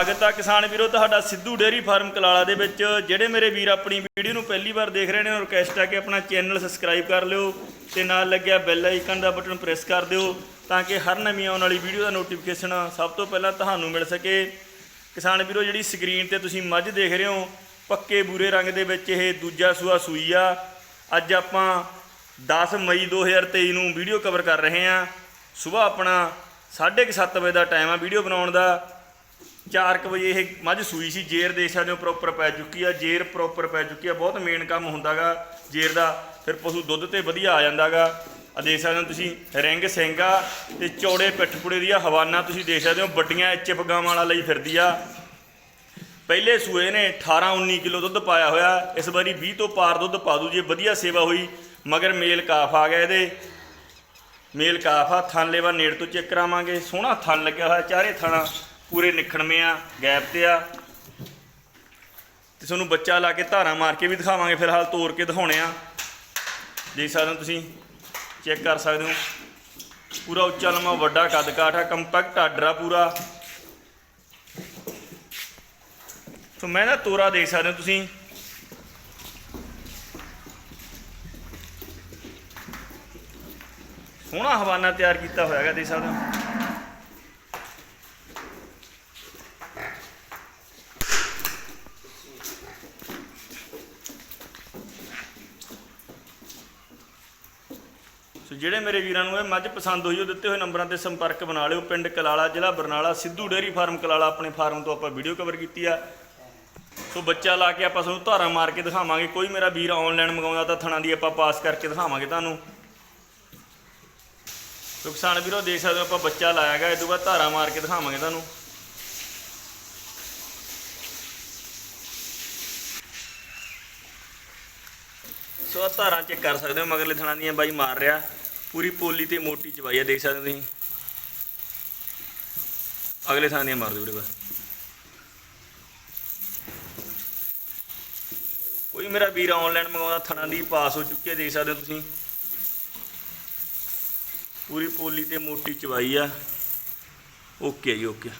ਸਵਾਗਤ ਆ ਕਿਸਾਨ ਵੀਰੋ, ਤੁਹਾਡਾ ਸਿੱਧੂ ਡੇਅਰੀ ਫਾਰਮ ਕਲਾਲਾ ਦੇ ਵਿੱਚ। ਜਿਹੜੇ ਮੇਰੇ ਵੀਰ ਆਪਣੀ ਵੀਡੀਓ ਨੂੰ ਪਹਿਲੀ ਵਾਰ ਦੇਖ ਰਹੇ ਨੇ ਉਹ ਰਿਕਵੈਸਟ ਆ ਕਿ ਆਪਣਾ ਚੈਨਲ ਸਬਸਕ੍ਰਾਈਬ ਕਰ ਲਿਓ ਤੇ ਨਾਲ ਲੱਗਿਆ ਬੈਲ ਆਈਕਨ ਦਾ ਬਟਨ ਪ੍ਰੈਸ ਕਰ ਦਿਓ ਤਾਂ ਕਿ ਹਰ ਨਵੀਂ ਆਉਣ ਵਾਲੀ ਵੀਡੀਓ ਦਾ ਨੋਟੀਫਿਕੇਸ਼ਨ ਸਭ ਤੋਂ ਪਹਿਲਾਂ ਤੁਹਾਨੂੰ ਮਿਲ ਸਕੇ। ਕਿਸਾਨ ਵੀਰੋ, ਜਿਹੜੀ ਸਕਰੀਨ ਤੇ ਤੁਸੀਂ ਮੱਝ ਦੇਖ ਰਹੇ ਹੋ, ਪੱਕੇ ਬੂਰੇ ਰੰਗ ਦੇ ਵਿੱਚ ਇਹ ਦੂਜਾ ਸੂਆ ਸੂਈ ਆ। ਅੱਜ ਆਪਾਂ 10 ਮਈ 2023 ਨੂੰ ਵੀਡੀਓ ਕਵਰ ਕਰ ਰਹੇ ਹਾਂ। ਸਵੇਰ ਆਪਣਾ 7:30 ਵਜੇ ਦਾ ਟਾਈਮ ਆ ਵੀਡੀਓ ਬਣਾਉਣ ਦਾ। 4:00 ਵਜੇ ਇਹ ਮੱਝ ਸੂਈ ਸੀ, ਜੇਰ ਦੇਖ ਸਕਦੇ ਹੋ ਪ੍ਰੋਪਰ ਪੈ ਚੁੱਕੀ ਆ, ਜੇਰ ਪ੍ਰੋਪਰ ਪੈ ਚੁੱਕੀ ਆ, ਬਹੁਤ ਮੇਨ ਕੰਮ ਹੁੰਦਾਗਾ ਜੇਰ ਦਾ, ਫਿਰ ਪਸ਼ੂ ਦੁੱਧ ਤੇ ਵਧੀਆ ਆ ਜਾਂਦਾਗਾ। ਆ ਦੇਖ ਸਕਦੇ ਹੋ ਤੁਸੀਂ, ਰਿੰਗ ਸਿੰਘਾ ਤੇ ਚੌੜੇ ਪਿੱਠਪੁੜੇ ਦੀਆਂ ਹਵਾਨਾ ਤੁਸੀਂ ਦੇਖ ਸਕਦੇ ਹੋ, ਵੱਡੀਆਂ ਚਿਪ ਗਾਵਾਂ ਵਾਲਾ ਲਈ ਫਿਰਦੀ ਆ। ਪਹਿਲੇ ਸੂਏ ਨੇ 18 19 ਕਿਲੋ ਦੁੱਧ ਪਾਇਆ ਹੋਇਆ, ਇਸ ਵਾਰੀ 20 ਤੋਂ ਪਾਰ ਦੁੱਧ ਪਾ ਦੂ, ਜੇ ਵਧੀਆ ਸੇਵਾ ਹੋਈ, ਮਗਰ ਮੇਲ ਕਾਫ ਆ ਗਿਆ ਇਹਦੇ। ਮੇਲ ਕਾਫ ਆ, ਥਣ ਲੇਵਾ ਨੇੜ ਤੋਂ ਚੈੱਕ ਕਰਾਵਾਂਗੇ, ਸੋਹਣਾ ਥਣ ਲੱਗਿਆ ਹੋਇਆ, ਚਾਰੇ ਥਣਾ। ਪੂਰੇ ਨਿਖਣਵੇਂ ਆ, ਗੈਪ ਤੇ ਆ। ਤੇ ਤੁਹਾਨੂੰ ਬੱਚਾ ਲਾ ਕੇ ਧਾਰਾਂ ਮਾਰ ਕੇ ਵੀ ਦਿਖਾਵਾਂਗੇ ਫਿਲਹਾਲ ਤੋੜ ਕੇ ਦਿਖਾਉਣੇ ਆ। ਦੇਖ ਸਕਦੇ ਹੋ ਤੁਸੀਂ ਚੈੱਕ ਕਰ ਸਕਦੇ ਹੋ। ਪੂਰਾ ਉੱਚਾ ਲੰਮਾ, ਵੱਡਾ ਕੱਦ ਕਾਠ ਆ, ਕੰਪੈਕਟ ਆਰਡਰ ਆ ਪੂਰਾ। ਸੋ ਮੈਂ ਨਾ ਤੋਰਾ ਦੇਖ ਸਕਦੇ ਹੋ ਤੁਸੀਂ। ਸੋਹਣਾ ਹਵਾਨਾ ਤਿਆਰ ਕੀਤਾ ਹੋਇਆ ਹੈਗਾ, ਦੇਖ ਸਕਦੇ ਹੋ। ਸੋ ਜਿਹੜੇ ਮੇਰੇ ਵੀਰਾਂ ਨੂੰ ਇਹ ਮੱਝ ਪਸੰਦ ਹੋਈ ਉਹ ਦਿੱਤੇ ਹੋਏ ਨੰਬਰਾਂ ਤੇ ਸੰਪਰਕ ਬਣਾ ਲਿਓ। ਪਿੰਡ ਕਲਾਲਾ, ਜ਼ਿਲ੍ਹਾ ਬਰਨਾਲਾ, ਸਿੱਧੂ ਡੇਅਰੀ ਫਾਰਮ ਕਲਾਲਾ ਆਪਣੇ ਫਾਰਮ ਤੋਂ ਆਪਾਂ ਵੀਡੀਓ ਕਵਰ ਕੀਤੀ ਆ। ਸੋ ਬੱਚਾ ਲਾ ਕੇ ਆਪਾਂ ਤੁਹਾਨੂੰ ਧਾਰਾ ਮਾਰ ਕੇ ਦਿਖਾਵਾਂਗੇ। ਕੋਈ ਮੇਰਾ ਵੀਰ ਆਨਲਾਈਨ ਮੰਗਾਉਂਦਾ ਤਾਂ ਥਣਾ ਦੀ ਆਪਾਂ ਪਾਸ ਕਰਕੇ ਦਿਖਾਵਾਂਗੇ ਤੁਹਾਨੂੰ। ਸੋ ਕਿਸਾਨ ਵੀਰੋ, ਦੇਖ ਸਕਦੇ ਹੋ ਆਪਾਂ ਬੱਚਾ ਲਾਇਆ ਗਾ ਇਹ ਤੋਂ ਬਾਅਦ ਧਾਰਾ ਮਾਰ ਕੇ ਦਿਖਾਵਾਂਗੇ ਤੁਹਾਨੂੰ। ਸੋ ਧਾਰਾਂ ਚੈੱਕ ਕਰ ਸਕਦੇ ਹੋ, ਮਗਰਲੇ ਥਣਾ ਦੀਆਂ ਬਾਈ ਮਾਰ ਰਿਹਾ। ਪੂਰੀ ਪੋਲੀ ਤੇ ਮੋਟੀ ਚਵਾਈ ਆ, ਦੇਖ ਸਕਦੇ ਹੋ ਤੁਸੀਂ। ਅਗਲੇ ਥਾਂ ਦੀਆਂ ਮਾਰ ਦਿਓ ਵੀਰੇ ਬਸ। ਕੋਈ ਮੇਰਾ ਵੀਰ ਆਨਲਾਈਨ ਮੰਗਾਉਂਦਾ ਥਣਾ ਦੀ ਪਾਸ ਹੋ ਚੁੱਕੀ ਹੈ ਦੇਖ ਸਕਦੇ ਹੋ ਤੁਸੀਂ। ਪੂਰੀ ਪੋਲੀ ਤੇ ਮੋਟੀ ਚਵਾਈ ਆ। ਓਕੇ ਜੀ, ਓਕੇ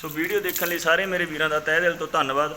ਸੋ ਵੀਡੀਓ ਦੇਖਣ ਲਈ ਸਾਰੇ ਮੇਰੇ ਵੀਰਾਂ ਦਾ ਤਹਿ ਦਿਲ ਤੋਂ ਧੰਨਵਾਦ।